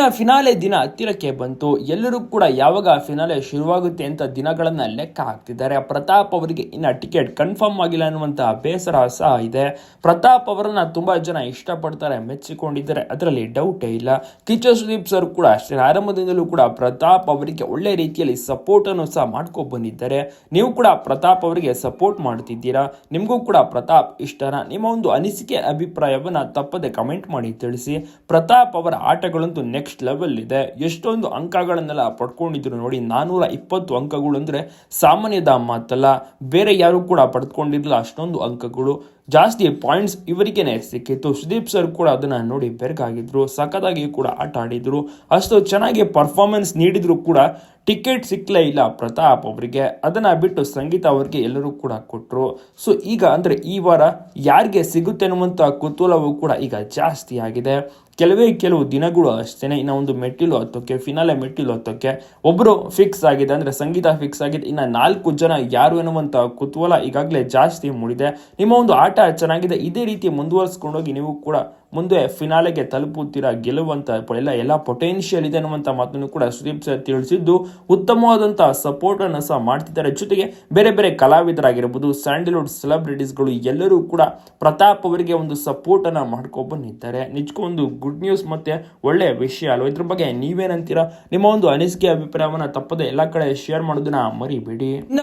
ಇನ್ನ ಫಿನಾಲೆ ದಿನ ಹತ್ತಿರಕ್ಕೆ ಬಂತು. ಎಲ್ಲರೂ ಕೂಡ ಯಾವಾಗ ಫಿನಾಲೆ ಶುರುವಾಗುತ್ತೆ ಅಂತ ದಿನಗಳನ್ನು ಲೆಕ್ಕ ಹಾಕ್ತಿದ್ದಾರೆ. ಪ್ರತಾಪ್ ಅವರಿಗೆ ಇನ್ನು ಟಿಕೆಟ್ ಕನ್ಫರ್ಮ್ ಆಗಿಲ್ಲ ಅನ್ನುವಂತಹ ಬೇಸರ ಸಹ ಇದೆ. ಪ್ರತಾಪ್ ಅವರನ್ನ ತುಂಬಾ ಜನ ಇಷ್ಟಪಡ್ತಾರೆ, ಮೆಚ್ಚಿಕೊಂಡಿದ್ದಾರೆ. ಅದರಲ್ಲಿ ಡೌಟೇ ಇಲ್ಲ. ಕಿಚ್ಚ ಸುದೀಪ್ ಸರ್ ಕೂಡ ಅಷ್ಟೇ. ಆರಂಭದಿಂದಲೂ ಕೂಡ ಪ್ರತಾಪ್ ಅವರಿಗೆ ಒಳ್ಳೆ ರೀತಿಯಲ್ಲಿ ಸಪೋರ್ಟ್ ಅನ್ನು ಸಹ ಮಾಡ್ಕೊ ಬಂದಿದ್ದಾರೆ. ನೀವು ಕೂಡ ಪ್ರತಾಪ್ ಅವರಿಗೆ ಸಪೋರ್ಟ್ ಮಾಡ್ತಿದ್ದೀರಾ? ನಿಮಗೂ ಕೂಡ ಪ್ರತಾಪ್ ಇಷ್ಟನಾ? ನಿಮ್ಮ ಒಂದು ಅನಿಸಿಕೆ, ಅಭಿಪ್ರಾಯವನ್ನು ತಪ್ಪದೆ ಕಮೆಂಟ್ ಮಾಡಿ ತಿಳಿಸಿ. ಪ್ರತಾಪ್ ಅವರ ಆಟಗಳಂತೂ ನೆಕ್ಸ್ಟ್ ಲೆವೆಲ್ ಇದೆ. ಎಷ್ಟೊಂದು ಅಂಕಗಳನ್ನೆಲ್ಲ ಪಡ್ಕೊಂಡಿದ್ರು ನೋಡಿ ನಾನ್ನೂರ ಇಪ್ಪತ್ತು ಅಂಕಗಳು ಅಂದ್ರೆ ಸಾಮಾನ್ಯದ ಮಾತಲ್ಲ. ಬೇರೆ ಯಾರು ಕೂಡ ಪಡ್ಕೊಂಡಿರಲಿಲ್ಲ ಅಷ್ಟೊಂದು ಅಂಕಗಳು. ಜಾಸ್ತಿ ಪಾಯಿಂಟ್ಸ್ ಇವರಿಗೇನೆ ಸಿಕ್ಕಿತ್ತು. ಸುದೀಪ್ ಸರ್ ಕೂಡ ಅದನ್ನ ನೋಡಿ ಬೆರಗಾಗಿದ್ರು. ಸಖತ್ತಾಗಿ ಕೂಡ ಆಟ ಆಡಿದ್ರು. ಅಷ್ಟು ಚೆನ್ನಾಗಿ ಪರ್ಫಾರ್ಮೆನ್ಸ್ ನೀಡಿದ್ರು ಕೂಡ ಟಿಕೆಟ್ ಸಿಕ್ಕಲೇ ಇಲ್ಲ ಪ್ರತಾಪ್ ಅವರಿಗೆ. ಅದನ್ನ ಬಿಟ್ಟು ಸಂಗೀತ ಅವರಿಗೆ ಎಲ್ಲರೂ ಕೂಡ ಕೊಟ್ಟರು ಸೊ ಈಗ ಅಂದ್ರೆ ಈ ವಾರ ಯಾರಿಗೆ ಸಿಗುತ್ತೆ ಅನ್ನುವಂಥ ಕುತೂಹಲವು ಕೂಡ ಈಗ ಜಾಸ್ತಿ ಆಗಿದೆ. ಕೆಲವೇ ಕೆಲವು ದಿನಗಳು ಅಷ್ಟೇನೆ, ಇನ್ನು ಒಂದು ಮೆಟ್ಟಿಲು ಹತ್ತೋಕ್ಕೆ ಫಿನಾಲೆ ಮೆಟ್ಟಿಲು ಹತ್ತೋಕ್ಕೆ ಒಬ್ಬರು ಫಿಕ್ಸ್ ಆಗಿದೆ ಅಂದ್ರೆ ಸಂಗೀತ ಫಿಕ್ಸ್ ಆಗಿದೆ. ಇನ್ನು ನಾಲ್ಕು ಜನ ಯಾರು ಎನ್ನುವಂಥ ಕುತೂಹಲ ಈಗಾಗಲೇ ಜಾಸ್ತಿ ಮೂಡಿದೆ. ನಿಮ್ಮ ಒಂದು ಆಟ ಚೆನ್ನಾಗಿದೆ, ಇದೇ ರೀತಿ ಮುಂದುವರಿಸ್ಕೊಂಡೋಗಿ ನೀವು ಕೂಡ ಮುಂದೆ ಫಿನಾಲೆಗೆ ತಲುಪುತ್ತೀರಾ ಗೆಲ್ಲುವಂತ ಪ- ಎಲ್ಲ ಎಲ್ಲ ಪೊಟೆನ್ಷಿಯಲ್ ಇದೆ ಅನ್ನುವಂಥ ಮಾತನ್ನು ಕೂಡ ಸುದೀಪ್ ಸರ್ ತಿಳಿಸಿದ್ದು. ಉತ್ತಮವಾದಂತಹ ಸಪೋರ್ಟ್ ಅನ್ನು ಸಹ ಮಾಡ್ತಿದ್ದಾರೆ. ಜೊತೆಗೆ ಬೇರೆ ಬೇರೆ ಕಲಾವಿದರಾಗಿರ್ಬೋದು, ಸ್ಯಾಂಡಲ್ವುಡ್ ಸೆಲೆಬ್ರಿಟೀಸ್ಗಳು ಎಲ್ಲರೂ ಕೂಡ ಪ್ರತಾಪ್ ಅವರಿಗೆ ಒಂದು ಸಪೋರ್ಟ್ ಅನ್ನ ಮಾಡ್ಕೊ ಬಂದಿದ್ದಾರೆ. ನಿಜಕ್ಕೂ ಒಂದು ಗುಡ್ ನ್ಯೂಸ್ ಮತ್ತೆ ಒಳ್ಳೆ ವಿಷಯ ಅಲ್ವ? ಇದ್ರ ಬಗ್ಗೆ ನೀವೇನಂತೀರಾ? ನಿಮ್ಮ ಒಂದು ಅನಿಸಿಕೆ, ಅಭಿಪ್ರಾಯವನ್ನ ತಪ್ಪದೆ ಎಲ್ಲ ಕಡೆ ಶೇರ್ ಮಾಡೋದನ್ನ ಮರಿಬೇಡಿ.